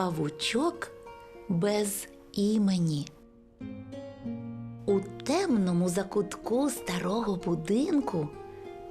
Павучок без імені. У темному закутку старого будинку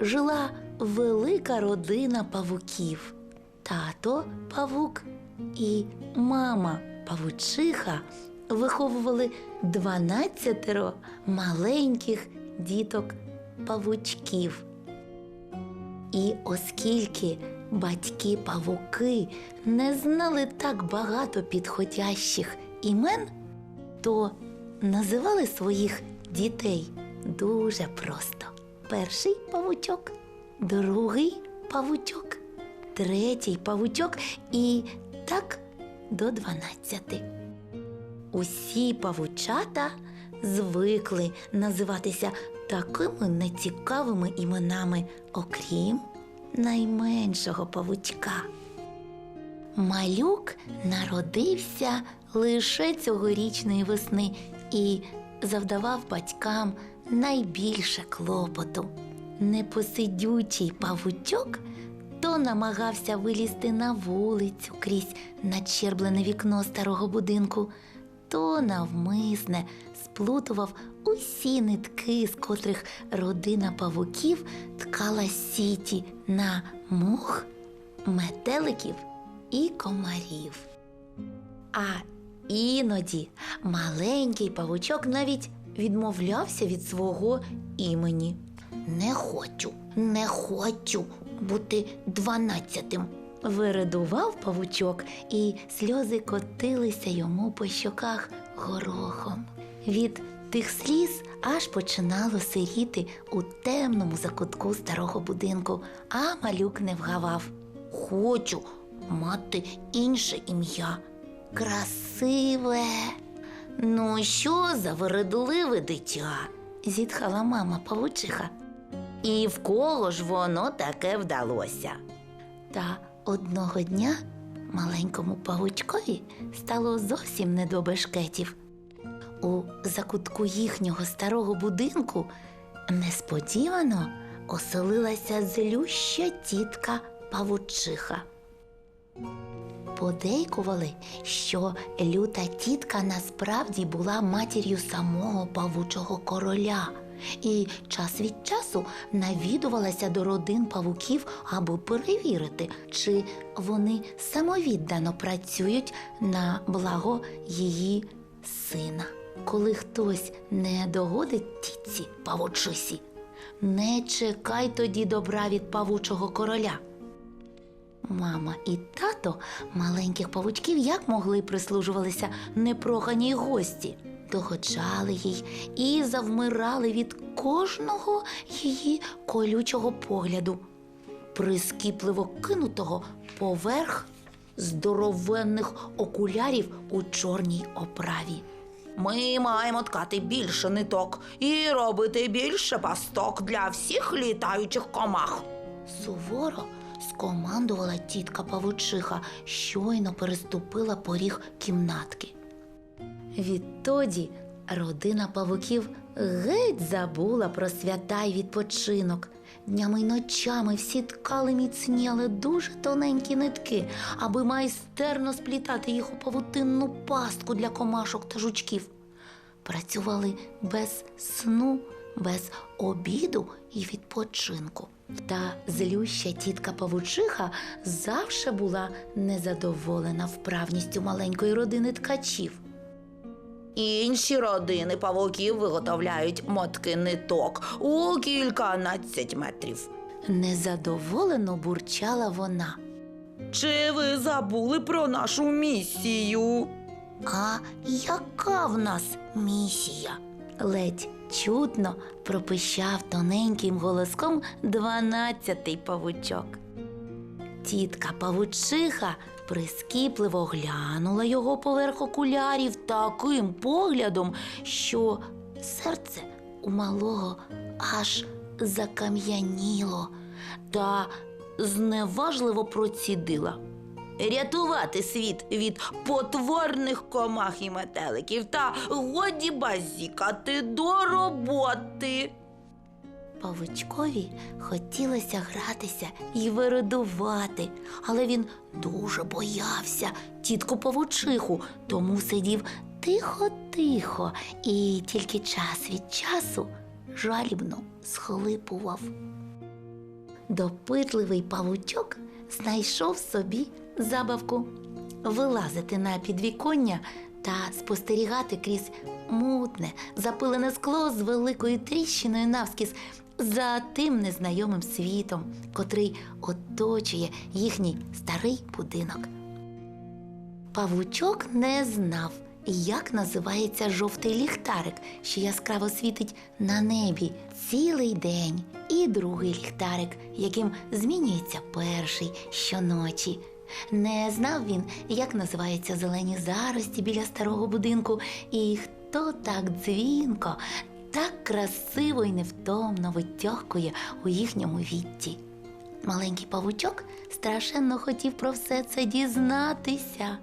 жила велика родина павуків. Тато павук і мама павучиха виховували дванадцятеро маленьких діток павучків. І оскільки батьки павуки не знали так багато підходящих імен, то називали своїх дітей дуже просто. Перший павучок, другий павучок, третій павучок і так до дванадцяти. Усі павучата звикли називатися такими нецікавими іменами, окрім найменшого павучка. Малюк народився лише цьогорічної весни і завдавав батькам найбільше клопоту. Непосидючий павучок то намагався вилізти на вулицю крізь начерблене вікно старого будинку, то навмисне сплутував усі нитки, з котрих родина павуків ткала сіті на мух, метеликів і комарів. А іноді маленький павучок навіть відмовлявся від свого імені. Не хочу, не хочу бути дванадцятим. Виридував павучок, і сльози котилися йому по щоках горохом. Від тих сліз аж починало сиріти у темному закутку старого будинку, а малюк не вгавав. Хочу мати інше ім'я. Красиве. Ну, що за вередливе дитя? зітхала мама павучиха. І в кого ж воно таке вдалося? Та одного дня маленькому павучкові стало зовсім не до бешкетів. У закутку їхнього старого будинку несподівано оселилася злюща тітка павучиха. Подейкували, що люта тітка насправді була матір'ю самого павучого короля і час від часу навідувалася до родин павуків, аби перевірити, чи вони самовіддано працюють на благо її сина. Коли хтось не догодить тітці павучисі, не чекай тоді добра від павучого короля. Мама і тато маленьких павучків як могли прислужувалися непроханій гості, догоджали їй і завмирали від кожного її колючого погляду, прискіпливо кинутого поверх здоровенних окулярів у чорній оправі. Ми маємо ткати більше ниток і робити більше пасток для всіх літаючих комах. Суворо скомандувала тітка павучиха, щойно переступила поріг кімнатки. Відтоді родина павуків геть забула про свята й відпочинок. Днями й ночами всі ткали міцні, але дуже тоненькі нитки, аби майстерно сплітати їх у павутинну пастку для комашок та жучків. Працювали без сну, без обіду і відпочинку. Та злюща тітка павучиха завше була незадоволена вправністю маленької родини ткачів. Інші родини павуків виготовляють мотки ниток у кільканадцять метрів. Незадоволено бурчала вона. Чи ви забули про нашу місію? А яка в нас місія? ледь чутно пропищав тоненьким голоском дванадцятий павучок. Тітка павучиха прискіпливо глянула його поверх окулярів таким поглядом, що серце у малого аж закам'яніло та зневажливо процідила. Рятувати світ від потворних комах і метеликів та годі базікати до роботи. Павучкові хотілося гратися і виридувати, але він дуже боявся тітку павучиху, тому сидів тихо-тихо і тільки час від часу жалібно схлипував. Допитливий павучок знайшов собі забавку вилазити на підвіконня та спостерігати крізь мутне, запилене скло з великою тріщиною навскіз за тим незнайомим світом, котрий оточує їхній старий будинок. Павучок не знав, як називається жовтий ліхтарик, що яскраво світить на небі цілий день, і другий ліхтарик, яким змінюється перший щоночі. Не знав він, як називаються зелені зарості біля старого будинку, і хто так дзвінко, так красиво і невтомно витьохкує у їхньому вітті. Маленький павучок страшенно хотів про все це дізнатися.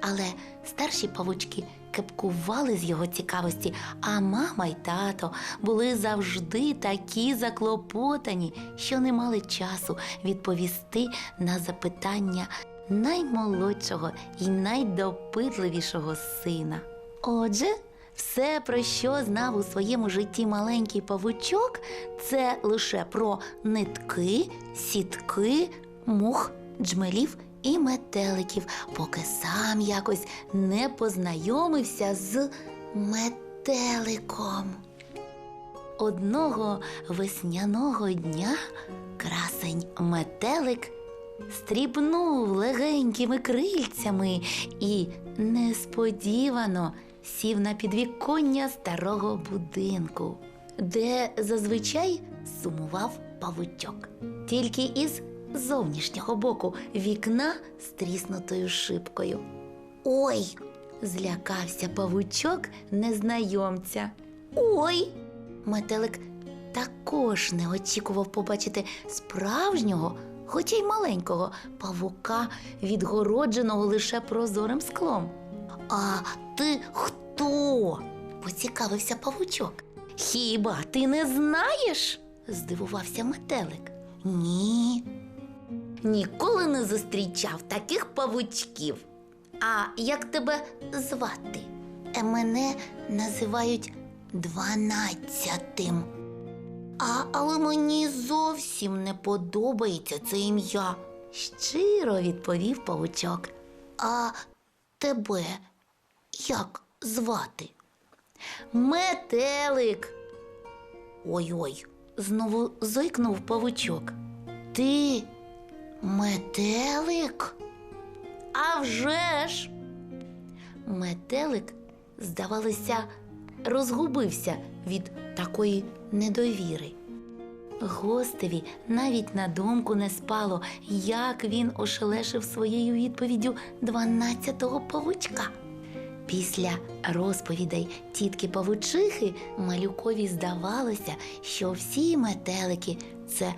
Але старші павучки кепкували з його цікавості, а мама й тато були завжди такі заклопотані, що не мали часу відповісти на запитання наймолодшого і найдопитливішого сина. Отже, все, про що знав у своєму житті маленький павучок, це лише про нитки, сітки, мух, джмелів і метеликів, поки сам якось не познайомився з метеликом. Одного весняного дня красень метелик стрібнув легенькими крильцями і несподівано сів на підвіконня старого будинку, де зазвичай сумував павучок. Тільки із зовнішнього боку вікна з тріснутою шибкою. Ой! злякався павучок незнайомця. Ой! Метелик також не очікував побачити справжнього, хоча й маленького павука, відгородженого лише прозорим склом. А ти хто? поцікавився павучок. Хіба ти не знаєш? здивувався метелик. Ні. Ніколи не зустрічав таких павучків. А як тебе звати? Мене називають дванадцятим. А, але мені зовсім не подобається це ім'я, щиро відповів павучок. А тебе як звати? Метелик. Ой-ой, знову зойкнув павучок. Ти метелик? А вже ж! Метелик, здавалося, розгубився від такої недовіри. Гостеві навіть на думку не спало, як він ошелешив своєю відповіддю дванадцятого павучка. Після розповідей тітки павучихи малюкові здавалося, що всі метелики це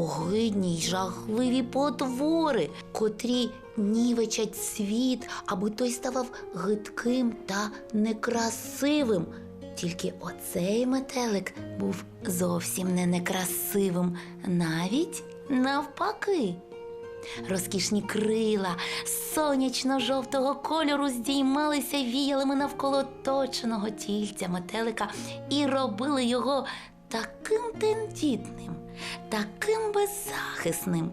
огидні й жахливі потвори, котрі нівечать світ, аби той ставав гидким та некрасивим. Тільки оцей метелик був зовсім не некрасивим, навіть навпаки. Розкішні крила сонячно-жовтого кольору здіймалися віялами навколо точеного тільця метелика і робили його таким тендітним, таким беззахисним.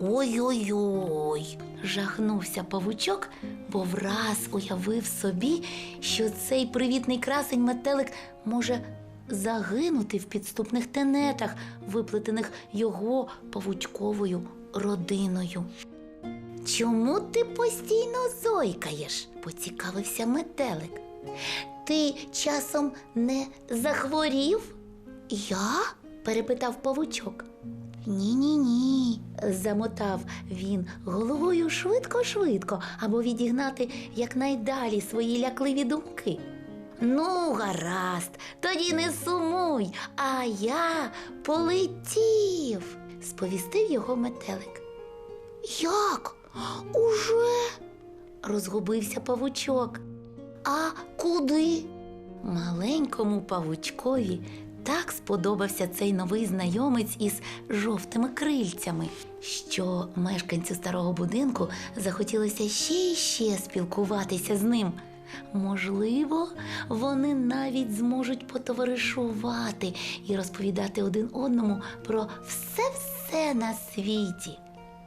Ой-ой-ой, жахнувся павучок, бо враз уявив собі, що цей привітний красень метелик може загинути в підступних тенетах, виплетених його павучковою родиною. Чому ти постійно зойкаєш? поцікавився метелик. Ти часом не захворів? Я? Перепитав павучок. Ні, ні, ні, замотав він головою швидко-швидко, аби відігнати якнайдалі свої лякливі думки. Ну, гаразд, тоді не сумуй, а я полетів, сповістив його метелик. Як? Уже? розгубився павучок. А куди? Маленькому павучкові так сподобався цей новий знайомець із жовтими крильцями, що мешканцю старого будинку захотілося ще й ще спілкуватися з ним. Можливо, вони навіть зможуть потоваришувати і розповідати один одному про все-все на світі.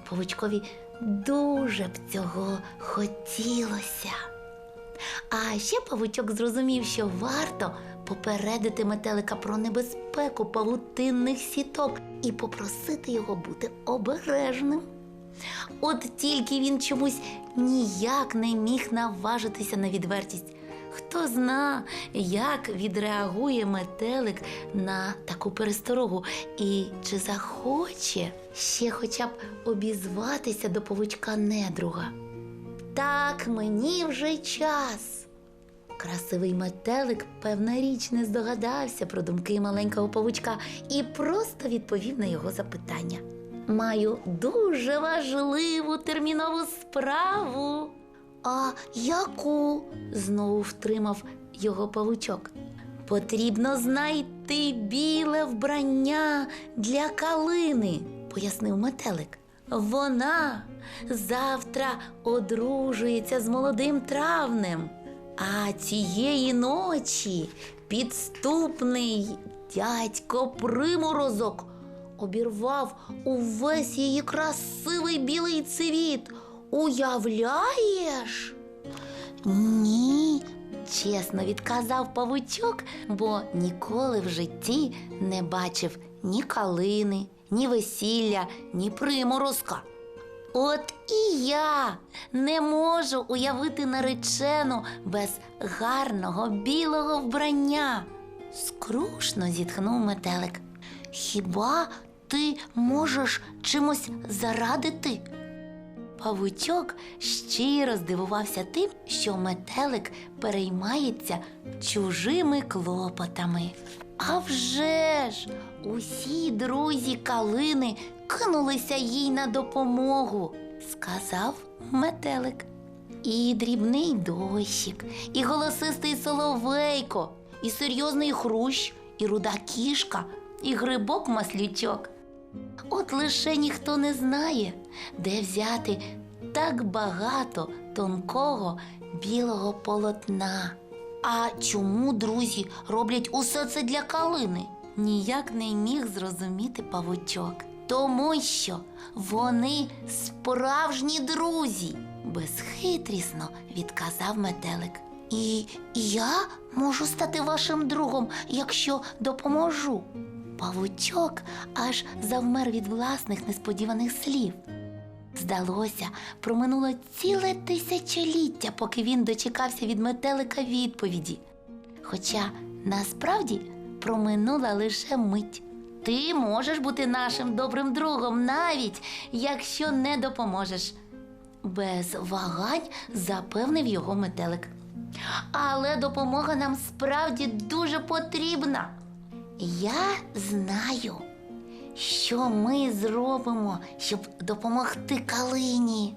Павучкові дуже б цього хотілося. А ще павучок зрозумів, що варто попередити метелика про небезпеку павутинних сіток і попросити його бути обережним. От тільки він чомусь ніяк не міг наважитися на відвертість. Хто зна, як відреагує метелик на таку пересторогу, і чи захоче ще хоча б обізватися до павучка недруга. Так, мені вже час. Красивий метелик, певна річ, не здогадався про думки маленького павучка і просто відповів на його запитання. Маю дуже важливу термінову справу. А яку? знову втримав його павучок. Потрібно знайти біле вбрання для калини, пояснив метелик. Вона завтра одружується з молодим травнем. А цієї ночі підступний дядько приморозок обірвав увесь її красивий білий цвіт. Уявляєш? Ні, чесно відказав павучок, бо ніколи в житті не бачив ні калини, ні весілля, ні приморозка. От і я не можу уявити наречену без гарного білого вбрання. Скрушно зітхнув метелик. Хіба ти можеш чимось зарадити? Павучок щиро здивувався тим, що метелик переймається чужими клопотами. А вже ж, усі друзі калини кинулися їй на допомогу, сказав метелик. І дрібний дощик, і голосистий соловейко, і серйозний хрущ, і руда кішка, і грибок маслючок. От лише ніхто не знає, де взяти так багато тонкого білого полотна. А чому друзі роблять усе це для калини? Ніяк не міг зрозуміти павучок. Тому що вони справжні друзі, безхитрісно відказав метелик. І я можу стати вашим другом, якщо допоможу. Павучок аж завмер від власних несподіваних слів. Здалося, проминуло ціле тисячоліття, поки він дочекався від метелика відповіді. Хоча насправді проминула лише мить. Ти можеш бути нашим добрим другом, навіть якщо не допоможеш. Без вагань запевнив його метелик. Але допомога нам справді дуже потрібна. Я знаю, що ми зробимо, щоб допомогти калині.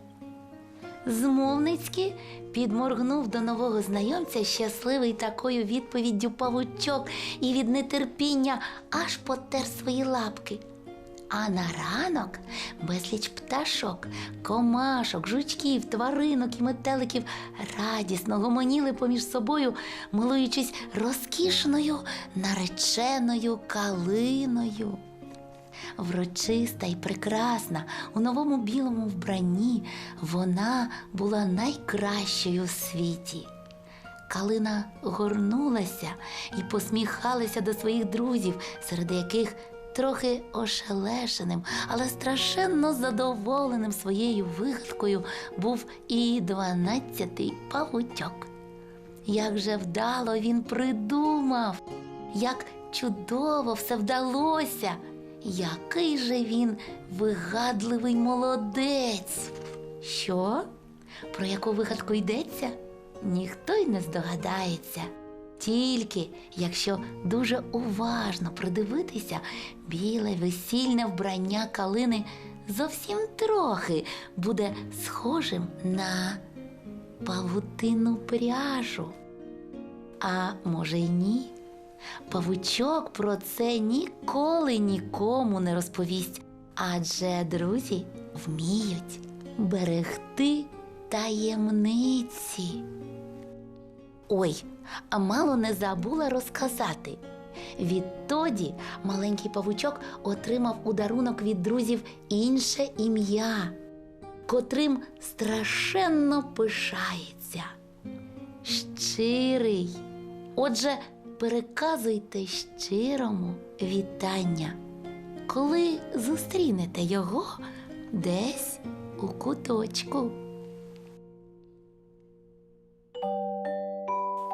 Змовницьки підморгнув до нового знайомця щасливий такою відповіддю павучок і від нетерпіння аж потер свої лапки. А на ранок безліч пташок, комашок, жучків, тваринок і метеликів радісно гомоніли поміж собою, милуючись розкішною нареченою калиною. Врочиста і прекрасна у новому білому вбранні вона була найкращою у світі. Калина горнулася і посміхалася до своїх друзів, серед яких трохи ошелешеним, але страшенно задоволеним своєю вигадкою був і дванадцятий павутьок. Як же вдало він придумав, як чудово все вдалося, який же він вигадливий молодець. Що? Про яку вигадку йдеться? Ніхто й не здогадається. Тільки якщо дуже уважно придивитися, біле весільне вбрання калини зовсім трохи буде схожим на павутину пряжу. А може й ні? Павучок про це ніколи нікому не розповість, адже друзі вміють берегти таємниці. Ой, а мало не забула розказати. Відтоді маленький павучок отримав у дарунок від друзів інше ім'я, котрим страшенно пишається. Щирий. Отже, переказуйте щирому вітання, коли зустрінете його десь у куточку.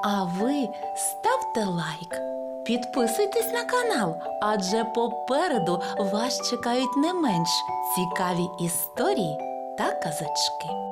А ви ставте лайк, підписуйтесь на канал, адже попереду вас чекають не менш цікаві історії та казачки.